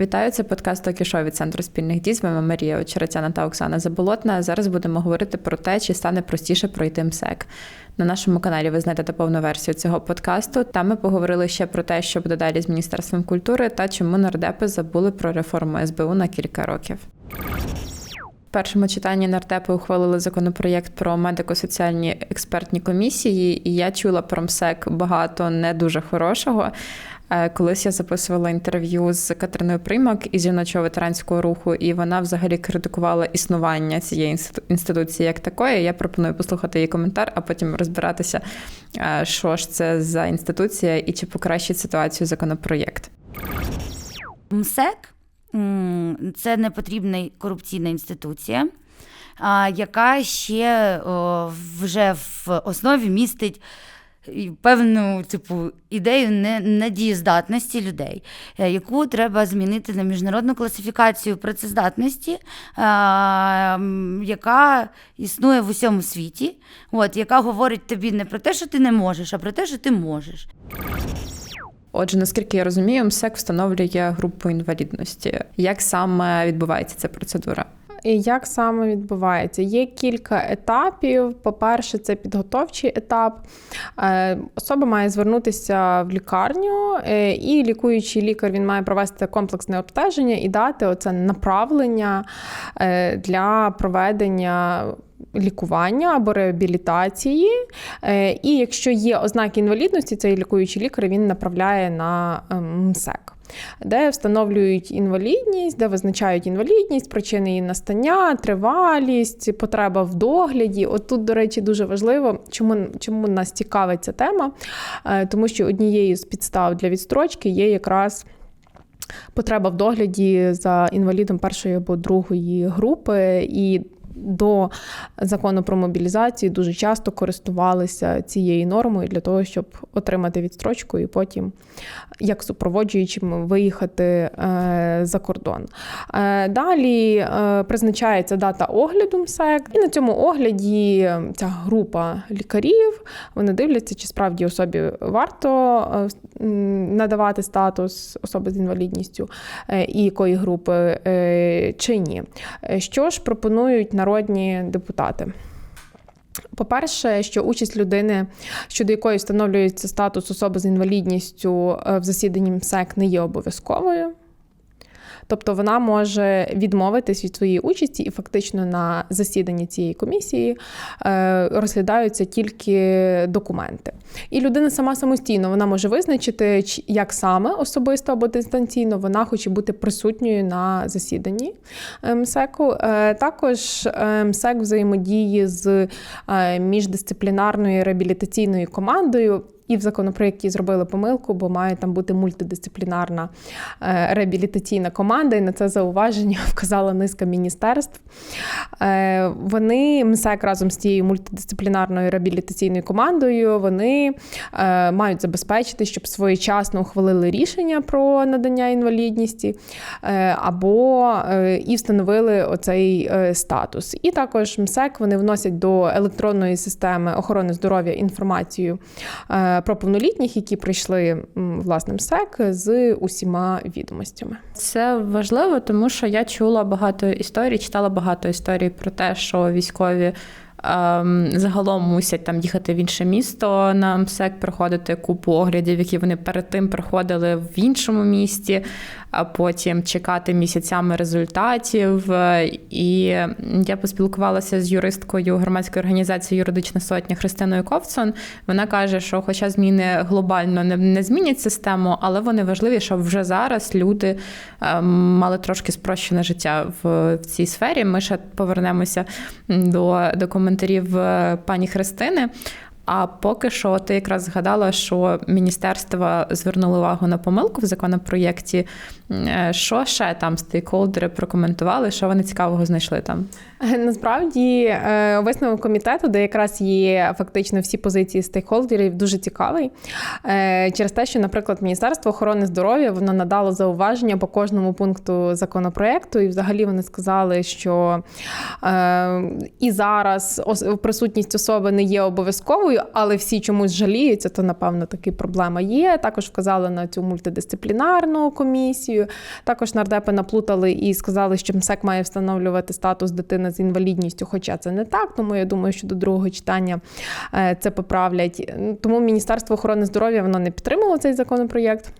Вітаю, це подкаст «Токішо» від центру спільних дій. З вами Марія Очеретяна та Оксана Заболотна. Зараз будемо говорити про те, чи стане простіше пройти МСЕК. На нашому каналі ви знайдете повну версію цього подкасту. Там ми поговорили ще про те, що буде далі з міністерством культури та чому нардепи забули про реформу СБУ на кілька років. Першому читанні нардепи ухвалили законопроєкт про медико-соціальні експертні комісії, і я чула про МСЕК багато не дуже хорошого. Е, колись я записувала інтерв'ю з Катериною Примак із жіночого ветеранського руху, і вона взагалі критикувала існування цієї інституції як такої. Я пропоную послухати її коментар, а потім розбиратися, е, що ж це за інституція і чи покращить ситуацію законопроєкт. МСЕК це непотрібна корупційна інституція, яка ще вже в основі містить. Певну типу ідею недієздатності людей, е, яку треба змінити на міжнародну класифікацію працездатності, яка існує в усьому світі, от, яка говорить тобі не про те, що ти не можеш, а про те, що ти можеш. Отже, наскільки я розумію, МСЕК встановлює групу інвалідності. Як саме відбувається ця процедура? І Як саме відбувається? Є кілька етапів. По-перше, це підготовчий етап. Е, особа має звернутися в лікарню, е, і лікуючий лікар він має провести комплексне обстеження і дати оце направлення е, для проведення лікування або реабілітації. Е, і якщо є ознаки інвалідності, цей лікуючий лікар він направляє на ем, МСЕК. Де встановлюють інвалідність, де визначають інвалідність, причини її настання, тривалість, потреба в догляді. От тут, до речі, дуже важливо, чому чому нас цікавить ця тема, е, тому що однією з підстав для відстрочки є якраз. Потреба в догляді за інвалідом першої або другої групи, і до закону про мобілізацію дуже часто користувалися цією нормою для того, щоб отримати відстрочку і потім, як супроводжуючим, виїхати е, за кордон. Е, далі е, призначається дата огляду МСЕК, і на цьому огляді ця група лікарів вони дивляться, чи справді особі варто надавати статус особи з інвалідністю і якої групи чи ні. Що ж пропонують народні депутати. По-перше, що участь людини, щодо якої встановлюється статус особи з інвалідністю е, в засіданні МСЕК, не є обов'язковою. Тобто вона може відмовитись від своєї участі, і фактично на засіданні цієї комісії е, розглядаються тільки документи. І людина сама самостійно вона може визначити, як саме особисто або дистанційно вона хоче бути присутньою на засіданні е, МСЕКу. Е, також МСЕК взаємодіє з міждисциплінарною реабілітаційною командою. І в законопроєкті зробили помилку, бо має там бути мультидисциплінарна е, реабілітаційна команда, і на це зауваження вказала низка міністерств. Е, вони МСЕК разом з цією мультидисциплінарною реабілітаційною командою вони е, мають забезпечити, щоб своєчасно ухвалили рішення про надання інвалідності або і встановили оцей статус. І також МСЕК вони вносять до електронної системи охорони здоров'я інформацію про повнолітніх, які прийшли власним СЕК з усіма відомостями. Це важливо, тому що я чула багато історій, читала багато історій про те, що військові. Ем, загалом мусять там їхати в інше місто на МСЕК, проходити купу оглядів, які вони перед тим проходили в іншому місті а потім чекати місяцями результатів. І я поспілкувалася з юристкою громадської організації Юридична сотня Христиною Ковцон. Вона каже, що, хоча зміни глобально не, змінять систему, але вони важливі, щоб вже зараз люди ем, мали трошки спрощене життя в, в цій сфері. Ми ще повернемося до, до коментарів е, пані Христини. А поки що ти якраз згадала, що міністерство звернуло увагу на помилку в законопроєкті. Е, що ще там стейкхолдери прокоментували? Що вони цікавого знайшли там? Е, насправді е, висновок комітету, де якраз є фактично всі позиції стейкхолдерів, дуже цікавий через те, що, наприклад, Міністерство охорони здоров'я воно надало зауваження по кожному пункту законопроекту, і взагалі вони сказали, що і зараз присутність особи не є обов'язковою але всі чомусь жаліються, то напевно таки проблема є. Також вказали на цю мультидисциплінарну комісію. Також нардепи наплутали і сказали, що МСЕК має встановлювати статус дитини з інвалідністю, хоча це не так. Тому я думаю, що до другого читання е, це поправлять. Тому Міністерство охорони здоров'я воно не підтримало цей законопроєкт.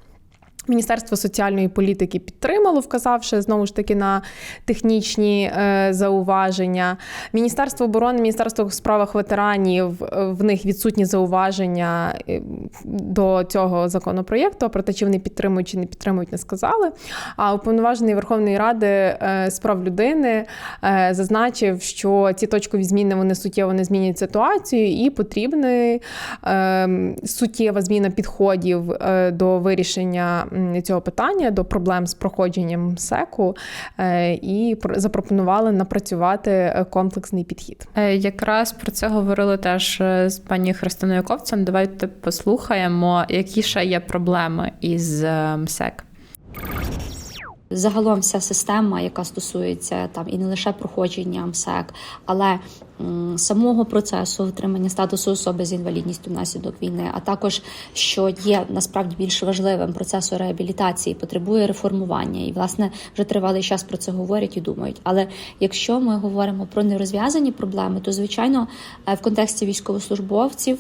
Міністерство соціальної політики підтримало, вказавши знову ж таки на технічні е, зауваження. Міністерство оборони, Міністерство у справах ветеранів е, в них відсутні зауваження е, до цього законопроєкту. Проте чи вони підтримують чи не підтримують, не сказали. А уповноважений Верховної Ради е, з прав людини е, зазначив, що ці точкові зміни вони суттєво не змінюють ситуацію, і потрібна е, суттєва зміна підходів е, до вирішення цього питання, до проблем з проходженням СЕКу, е, і пр- запропонували напрацювати е, комплексний підхід. Е, Якраз про це говорили теж з пані Христиною Ковцем. Давайте послухаємо, які ще є проблеми із МСЕК. Загалом вся система, яка стосується там і не лише проходження МСЕК, але самого процесу отримання статусу особи з інвалідністю внаслідок війни, а також що є насправді більш важливим процесу реабілітації, потребує реформування. І власне вже тривалий час про це говорять і думають. Але якщо ми говоримо про нерозв'язані проблеми, то звичайно е, в контексті військовослужбовців.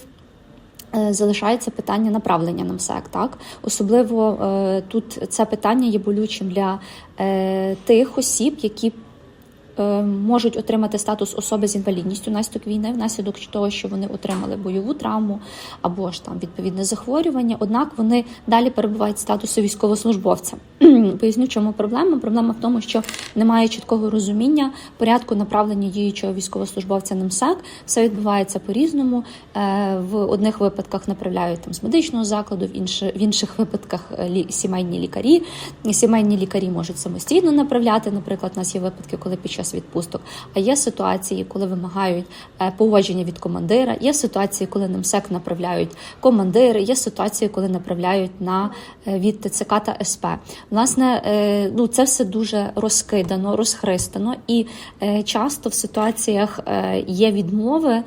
Е, Залишається питання направлення на МСЕК, так? Особливо е, тут це питання є болючим для е, тих осіб, які можуть отримати статус особи з інвалідністю внаслідок війни, внаслідок того, що вони отримали бойову травму або ж там відповідне захворювання. Однак вони далі перебувають в статусі військовослужбовця. Поясню, чому проблема. Проблема в тому, що немає чіткого розуміння порядку направлення діючого військовослужбовця на МСЕК. Все відбувається по-різному. Е, В одних випадках направляють там з медичного закладу, в інших, в інших випадках е, сімейні лікарі. Сімейні лікарі можуть самостійно направляти. Наприклад, у нас є випадки, коли під час відпусток. А є ситуації, коли вимагають е, погодження від командира. Є ситуації, коли на МСЕК направляють командири. Є ситуації, коли направляють на е, від ТЦК та СП. Власне, е, ну це все дуже розкидано, розхристано, і часто в ситуаціях є відмови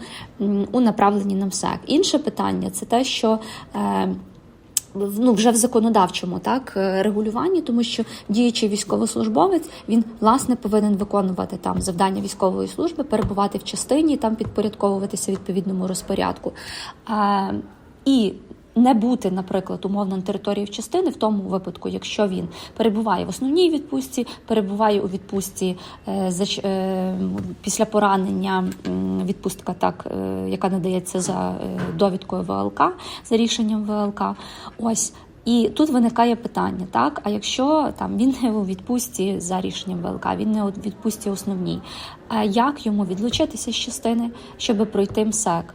у направленні на МСЕК. Інше питання це те, що ну, вже в законодавчому так е, регулюванні, тому що діючий військовослужбовець він власне повинен виконувати там завдання військової служби, перебувати в частині, там підпорядковуватися відповідному розпорядку. А, і не бути, наприклад, умовно на території частини в тому випадку, якщо він перебуває в основній відпустці, перебуває у відпустці е, за, е, після поранення, відпустка, так, е, яка надається за довідкою ВЛК, за рішенням ВЛК. Ось. І тут виникає питання, так? А якщо там він не у відпустці за рішенням ВЛК, він не у відпустці основній, а як йому відлучитися з частини, щоб пройти МСЕК?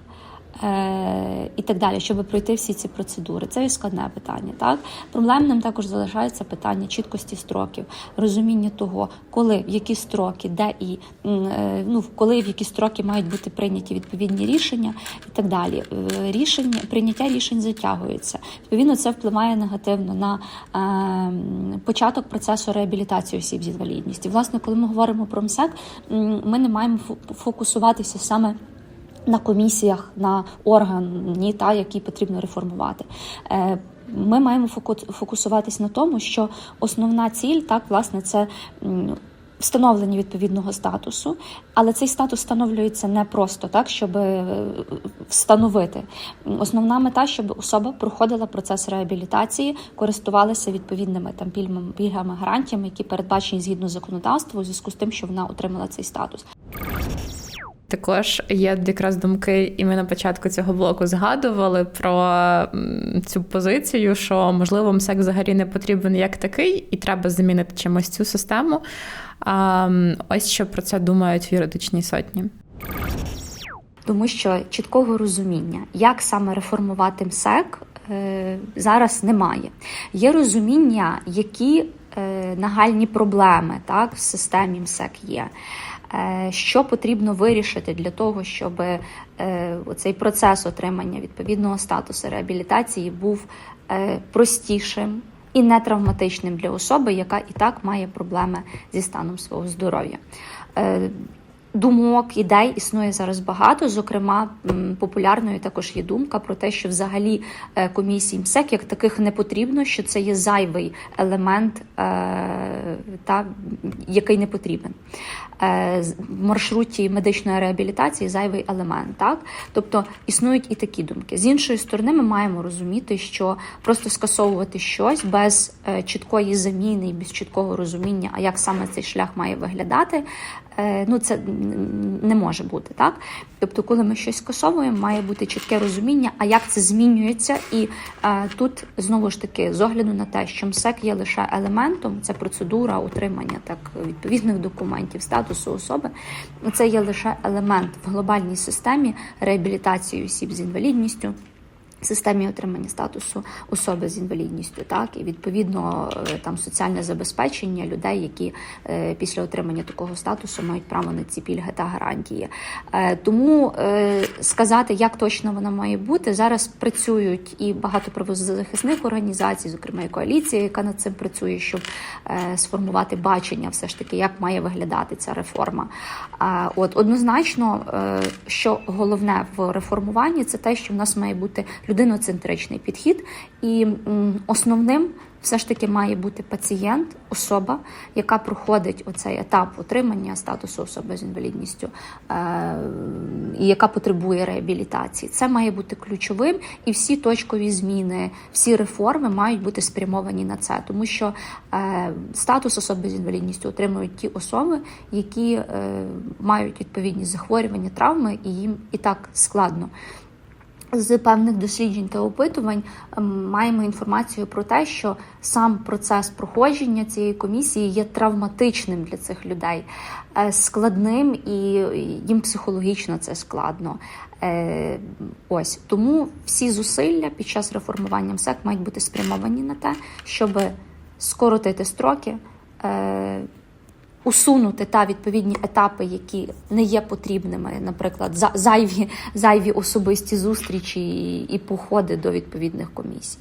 Е, і так далі, щоб пройти всі ці процедури. Це і складне питання. Так проблемним також залишається питання чіткості строків, розуміння того, коли в які строки, де і е, ну коли в які строки мають бути прийняті відповідні рішення, і так далі. Е, Рішення прийняття рішень затягується. Відповідно, це впливає негативно на початок процесу реабілітації осіб з інвалідністю. Власне, коли ми говоримо про МСЕК, ми не маємо фокусуватися саме на комісіях, на органі, та які потрібно реформувати. Е, Ми маємо фоку- фокусуватись на тому, що основна ціль, так, власне, це встановлення відповідного статусу, але цей статус встановлюється не просто так, щоб е, встановити. Основна мета, щоб особа проходила процес реабілітації, користувалася відповідними там пільгами, пільгами гарантіями, які передбачені згідно законодавства, у зв'язку з тим, що вона отримала цей статус. Також є якраз думки, і ми на початку цього блоку згадували про цю позицію, що можливо МСЕК взагалі не потрібен як такий, і треба замінити чимось цю систему. А, ось що про це думають в юридичній сотні. тому що чіткого розуміння, як саме реформувати МСЕК, е, зараз немає. Є розуміння, які нагальні проблеми так, в системі МСЕК є. Е, Що потрібно вирішити для того, щоб е, цей процес отримання відповідного статусу реабілітації був е, простішим і нетравматичним для особи, яка і так має проблеми зі станом свого здоров'я. Думок, ідей існує зараз багато. Зокрема, популярною також є думка про те, що взагалі е, комісії МСЕК як таких не потрібно, що це є зайвий елемент, е, та, який не потрібен. Е, В маршруті медичної реабілітації зайвий елемент. Так? Тобто існують і такі думки. З іншої сторони, ми маємо розуміти, що просто скасовувати щось без чіткої заміни і без чіткого розуміння, а як саме цей шлях має виглядати, ну це не може бути. Так? Тобто, коли ми щось скасовуємо, має бути чітке розуміння, а як це змінюється. І е, тут знову ж таки, з огляду на те, що МСЕК є лише елементом, це процедура утримання так відповідних документів, статусу особи. Це є лише елемент в глобальній системі реабілітації осіб з інвалідністю. Системі отримання статусу особи з інвалідністю, так і відповідно е, там соціальне забезпечення людей, які е, після отримання такого статусу мають право на ці пільги та гарантії. Е, тому е, сказати, як точно вона має бути, зараз працюють і багато правозахисних організацій, зокрема і коаліція, яка над цим працює, щоб е, сформувати бачення, все ж таки, як має виглядати ця реформа. А от однозначно, е, що головне в реформуванні, це те, що в нас має бути людиноцентричний підхід, і основним все ж таки має бути пацієнт, особа, яка проходить оцей етап отримання статусу особи з інвалідністю е, і яка потребує реабілітації. Це має бути ключовим, і всі точкові зміни, всі реформи мають бути спрямовані на це, тому що е, статус особи з інвалідністю отримують ті особи, які е, мають відповідні захворювання, травми, і їм і так складно. З певних досліджень та опитувань ем, маємо інформацію про те, що сам процес проходження цієї комісії є травматичним для цих людей, е, складним і їм психологічно це складно. Е, Ось тому всі зусилля під час реформування МСЕК мають бути спрямовані на те, щоб скоротити строки. Усунути та відповідні етапи, які не є потрібними, наприклад, за- зайві, зайві особисті зустрічі і походи до відповідних комісій.